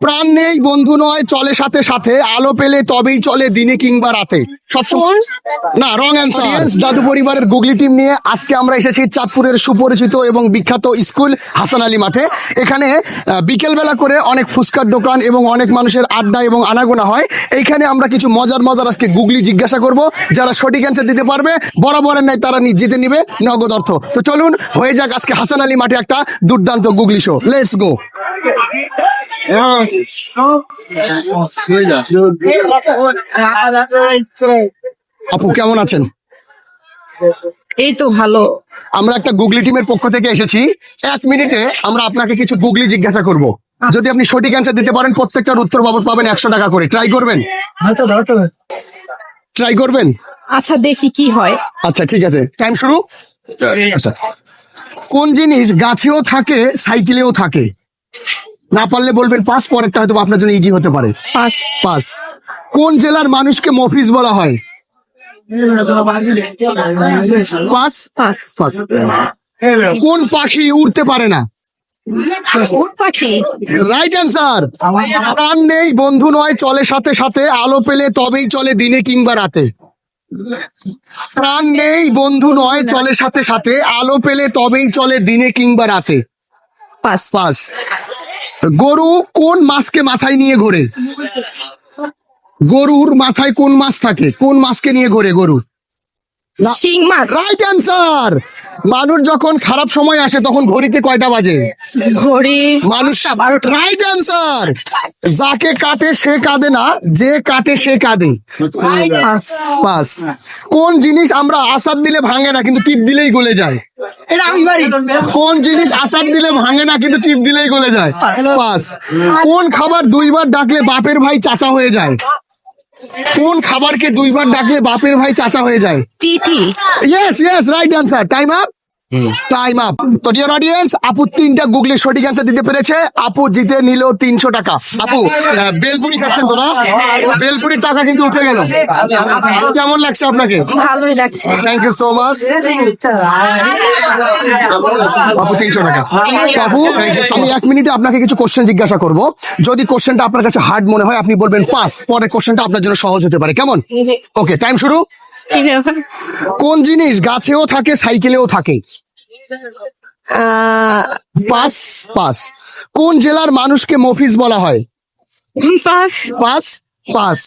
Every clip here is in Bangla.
প্রাণ নেই বন্ধু নয় চলে সাথে সাথে আলো পেলে তবেই চলে দিনে কিংবা রাতে। সবসময় না রং অ্যান্সার দাদু পরিবারের গুগলি টিম নিয়ে আজকে আমরা এসেছি চাঁদপুরের সুপরিচিত এবং বিখ্যাত স্কুল হাসান আলী মাঠে। এখানে আহ, বিকেলবেলা করে অনেক ফুচকার দোকান এবং অনেক মানুষের আড্ডা এবং আনাগোনা হয়। এইখানে আমরা কিছু মজার মজার আজকে গুগলি জিজ্ঞাসা করব। যারা সঠিক অ্যান্সার দিতে পারবে বরাবরের নাই তারা নি- জিতে নিবে নগদ অর্থ। তো চলুন হয়ে যাক আজকে হাসান আলী মাঠে একটা দুর্দান্ত গুগলি শো লেটস গো আপু কেমন আছেন? এই তো ভালো। আমরা একটা গুগলি টিমের পক্ষ থেকে এসেছি। এক মিনিটে আমরা আপনাকে কিছু গুগলি জিজ্ঞাসা করব। যদি আপনি সঠিক অ্যান্সার দিতে পারেন প্রত্যেকটার উত্তর বাবদ পাবেন একশো টাকা করে। ট্রাই করবেন? ট্রাই করবেন? আচ্ছা দেখি কি হয়। আচ্ছা ঠিক আছে। টাইম শুরু? আচ্ছা। কোন জিনিস গাছেও থাকে সাইকেলেও থাকে? না পারলে বলবেন পাস পরেরটা হয়তো আপনার জন্য ইজি হতে পারে। পাস। পাস। কোন জেলার মানুষকে মফিজ বলা হয়? পাস? পাস। পাস। কোন পাখি উড়তে পারে না? রাইট অ্যান্সার প্রাণ নেই বন্ধু নয় চলে সাথে সাথে আলো পেলে তবেই চলে দিনে কিংবা রাতে। প্রাণ নেই বন্ধু নয় চলে সাথে সাথে আলো পেলে তবেই চলে দিনে কিংবা রাতে। পাস। পাস। গরু কোন মাসকে মাথায় নিয়ে ঘোরে? গরুর মাথায় কোন মাস থাকে? কোন মাসকে নিয়ে ঘোরে গরু? শিং মাছ। রাইট অ্যান্সার মানুষ যখন খারাপ সময় আসে তখন ঘড়িতে কয়টা বাজে? ঘড়ি মানুষ রাইট অ্যান্সার যাকে কাটে সে কাঁদে না যে কাটে সে কাঁদে। পাস কোন জিনিস আমরা আসাদ দিলে ভাঙে না কিন্তু টিপ দিলেই গলে যায়। এটা আমি কোন জিনিস আসাদ দিলে ভাঙে না কিন্তু টিপ দিলেই গলে যায়। পাস কোন খাবার দুইবার ডাকলে বাপের ভাই চাচা হয়ে যায়? কোন খাবারকে দুইবার ডাকলে বাপের ভাই চাচা হয়ে যায়? TT yes yes right answer time up time up তো ডিয়ার অডিয়েন্স আপু তিনটা গুগলি সঠিক অ্যান্সার দিতে পেরেছে। আপু জিতে নিল তিনশো টাকা। আপু বেলপুরি খাচ্ছেন তো না? বেলপুরির টাকা কিন্তু উঠে গেল। কেমন লাগছে আপনাকে? ভালোই লাগছে। থ্যাংক ইউ সো মাচ আপু তিনশো টাকা। আপু আমি এক মিনিটে আপনাকে কিছু কোশ্চেন জিজ্ঞাসা করব। যদি কোশ্চেনটা আপনার কাছে হার্ড মনে হয় আপনি বলবেন পাস। পরে কোশ্চেনটা আপনার জন্য সহজ হতে পারে। কেমন? ওকে টাইম শুরু। কোন জিনিস গাছেও থাকে সাইকেলেও থাকে? Pass pass. কোন জেলার মানুষকে মফিজ বলা হয়? পাস। Pass pass.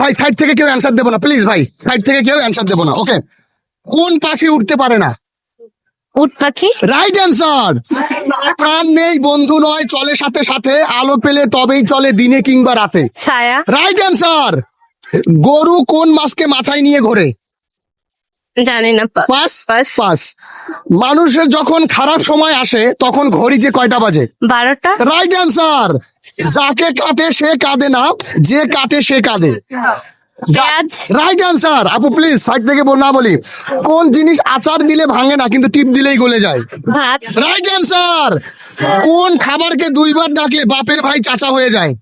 ভাই সাইড থেকে কেউ অ্যান্সার দেবো না প্লিজ ভাই। সাইড থেকে কেউ অ্যান্সার দেবো না ওকে কোন পাখি উঠতে পারে না? উট পাখি? রাইট অ্যান্সার প্রাণ নেই বন্ধু নয় চলে সাথে সাথে আলো পেলে তবেই চলে দিনে কিংবা রাতে। ছায়া? রাইট অ্যান্সার গরু কোন মাছকে মাথায় নিয়ে ঘোরে? জানি না পাস? পাস। মানুষের যখন খারাপ সময় আসে তখন ঘড়িতে কয়টা বাজে? বারোটা। রাইট অ্যান্সার যাকে কাটে সে কাঁদে না। যে কাটে সে কাঁদে। রাইট অ্যান্সার আপু প্লিজ সাইড থেকে না বলি। কোন জিনিস আচার দিলে ভাঙে না কিন্তু টিপ দিলেই গলে যায়? ভাত। রাইট অ্যান্সার কোন খাবারকে দুইবার ডাকলে বাপের ভাই চাচা হয়ে যায়?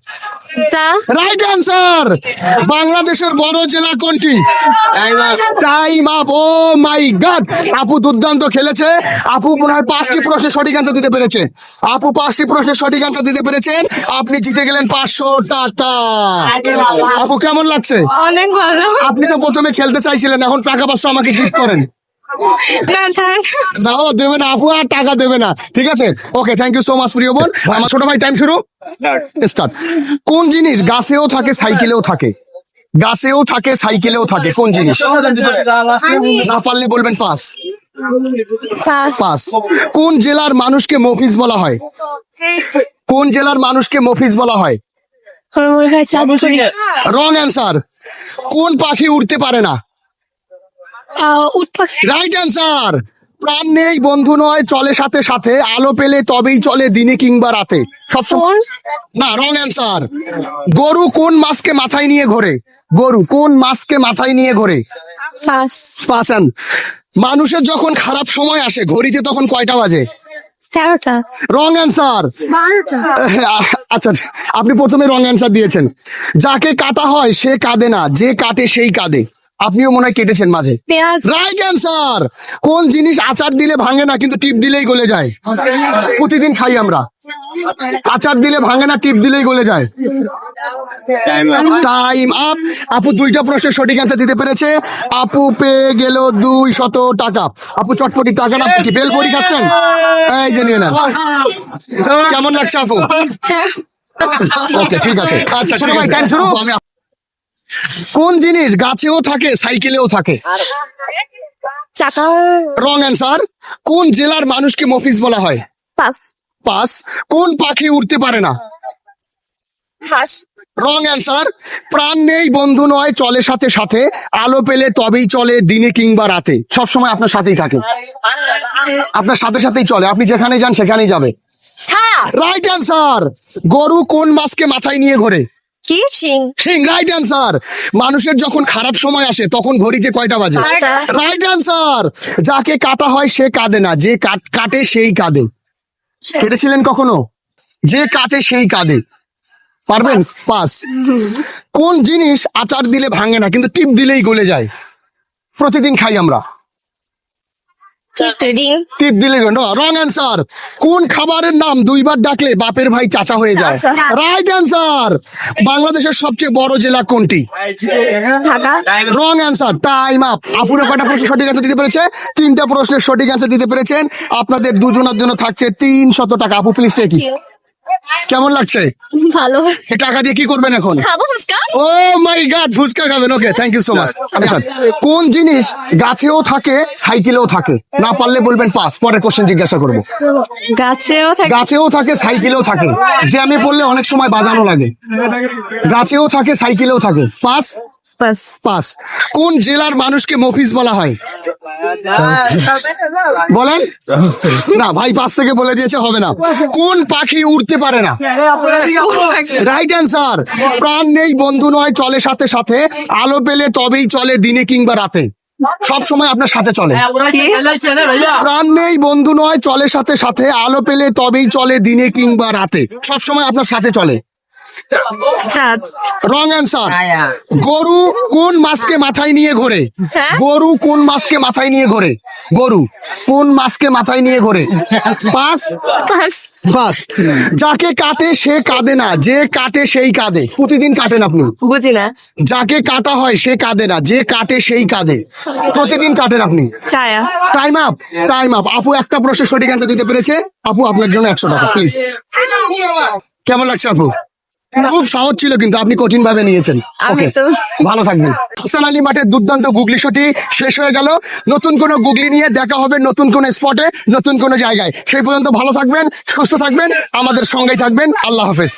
রাইট অ্যান্সার বাংলাদেশের বড় জেলা কোনটি? Time up oh my god আপু দুর্দান্ত খেলেছে। আপু মনে হয় পাঁচটি প্রশ্নের সঠিক অ্যান্সার দিতে পেরেছে। আপু পাঁচটি প্রশ্নের সঠিক অ্যান্সার দিতে পেরেছেন। আপনি জিতে গেলেন পাঁচশো টাকা। আপু কেমন লাগছে? অনেক ভালো। আপনি তো প্রথমে খেলতে চাইছিলেন এখন টাকা পাঁচশো আমাকে গিফট করেন। না থাক দাও দেবে না আপু আর টাকা দেবে না ঠিক আছে? Okay thank you so much প্রিয় বোন। আমার ছোট ভাই টাইম শুরু? স্টার্ট কোন জিনিস গাছেও থাকে সাইকেলেও থাকে? গাছেও থাকে সাইকেলেও থাকে কোন জিনিস? না পারলে বলবেন পাস পাস কোন জেলার মানুষকে মফিজ বলা হয়? কোন জেলার মানুষকে মফিজ বলা হয়? রং অ্যান্সার কোন পাখি উড়তে পারে না? রাইট অ্যান্সার প্রাণ নেই বন্ধু নয় চলে সাথে সাথে আলো পেলে তবেই চলে দিনে কিংবা রাতে। সব কোন? না রং অ্যান্সার গরু কোন মাছকে মাথায় নিয়ে ঘোরে? গরু কোন মাছকে মাথায় নিয়ে ঘোরে? পাস মানুষের যখন খারাপ সময় আসে ঘড়িতে তখন কয়টা বাজে? তেরোটা। রং অ্যান্সার আচ্ছা আপনি প্রথমে রং অ্যান্সার দিয়েছেন। যাকে কাটা হয় সে কাঁদে না যে কাটে সেই কাঁদে। আপনিও মনে হয় কেটেছেন মাঝে। রাইট অ্যান্সার কোন জিনিস আচার দিলে ভাঙে না কিন্তু টিপ দিলেই গলে যায়? প্রতিদিন খাই আমরা। আচার দিলে ভাঙে না টিপ দিলেই গলে যায়। টাইম আপ আপু দুইটা প্রশ্নের সঠিক অ্যান্সার দিতে পেরেছে। আপু পেয়ে গেল দুই শত টাকা। আপু চটপটি টাকা না কি বেল পরি খাচ্ছেন? এই যে নিয়ে নেন। কেমন লাগছে আপু? ওকে ঠিক আছে। আচ্ছা ছোট ভাই টাইম শুরু। আমি কোন জিনিস গাছেও থাকে সাইকেলেও থাকে? চাকা। রং অ্যান্সার কোন জেলার মানুষকে মফিজ বলা হয়? পাস। পাস। কোন পাখি উঠতে পারে না? হাঁস। রং অ্যান্সার প্রাণ নেই বন্ধু নয় চলে সাথে সাথে আলো পেলে তবেই চলে দিনে কিংবা রাতে। সব সময় আপনার সাথেই থাকে। আপনার সাথে সাথেই চলে আপনি যেখানে যান সেখানেই যাবে। রাইট অ্যান্সার গরু কোন মাসকে মাথায় নিয়ে ঘোরে? কি? সিং। সিং রাইট অ্যান্সার। মানুষের যখন খারাপ সময় আসে তখন ঘড়িতে কয়টা বাজে? Right answer. যাকে কাটা হয় সে কাঁদে না। যে কাট- কাটে সেই কাঁদে। কেটেছিলেন কখনো? যে কাটে সেই কাঁদে। পারবেন? পাস। কোন জিনিস আচার দিলে ভাঙে না কিন্তু টিপ দিলেই গলে যায়। প্রতিদিন খাই আমরা। টিপ দিলে? রং অ্যান্সার কোন? খাবারের নাম দুইবার ডাকলে বাপের ভাই চাচা হয়ে যায়? আচ্ছা। রাইট অ্যান্সার বাংলাদেশের সবচেয়ে বড় জেলা কোনটি? রং অ্যান্সার টাইম আপ আপুরা কয়টা প্রশ্ন সঠিক অ্যান্সার দিতে পেরেছে? তিনটা প্রশ্নের সঠিক অ্যান্সার দিতে পেরেছেন। আপনাদের দুজনের জন্য থাকছে তিনশত টাকা। আপু প্লিজ কি কেমন লাগছে? ভালো। এই টাকা দিয়ে কি করবেন এখন? খাব fuchka. Oh my god fuchka খাবেন okay thank you so much কোন জিনিস গাছেও থাকে সাইকেলেও থাকে? না পারলে বলবেন পাস পরের কোশ্চেন জিজ্ঞাসা করব। গাছেও থাকে। গাছেও থাকে সাইকেলেও থাকে। যে আমি পড়লে অনেক সময় বাজানো লাগে। গাছেও থাকে সাইকেলেও থাকে। পাস? পাস। কোন জেলার মানুষকে মফিজ বলা হয়? বলেন। না, ভাই পাস থেকে বলে দিয়েছে, হবে না। কোন পাখি উড়তে পারে না? রাইট অ্যান্সার প্রাণ নেই, বন্ধু নয়, চলে সাথে সাথে। আলো পেলে তবেই চলে, দিনে কিংবা রাতে। সব সময় আপনার সাথে চলে। প্রাণ নেই, বন্ধু নয়, চলে সাথে সাথে। আলো পেলে তবেই চলে, দিনে কিংবা রাতে। সব সময় আপনার সাথে চলে। রং অ্যান্সার গরু কোন মাছকে মাথায় নিয়ে ঘোরে? হ্যাঁ? গরু কোন মাছকে মাথায় নিয়ে ঘোরে? গরু কোন মাছকে মাথায় নিয়ে ঘোরে? পাস পাস বাস। যাকে কাটে সে কাঁদে না যে কাটে সেই কাঁদে। প্রতিদিন কাটেন আপনি। বুঝি না। যাকে কাটা হয় সে কাঁদে না যে কাটে সেই কাঁদে। প্রতিদিন কাটেন আপনি। টাইম আপ টাইম আপ আপু একটা প্রশ্নের সঠিক অ্যান্সার দিতে পেরেছে। আপু আপনার জন্য একশো টাকা প্লিজ কেমন লাগছে আপু? খুব সহজ ছিল কিন্তু আপনি কঠিন ভাবে নিয়েছেন। আমি তো ভালো থাকবেন। হাসান আলী মাঠের দুর্দান্ত গুগলি শুটি শেষ হয়ে গেল। নতুন কোন গুগলি নিয়ে দেখা হবে নতুন কোন স্পটে নতুন কোন জায়গায়। সেই পর্যন্ত ভালো থাকবেন সুস্থ থাকবেন আমাদের সঙ্গেই থাকবেন। আল্লাহ হাফেজ।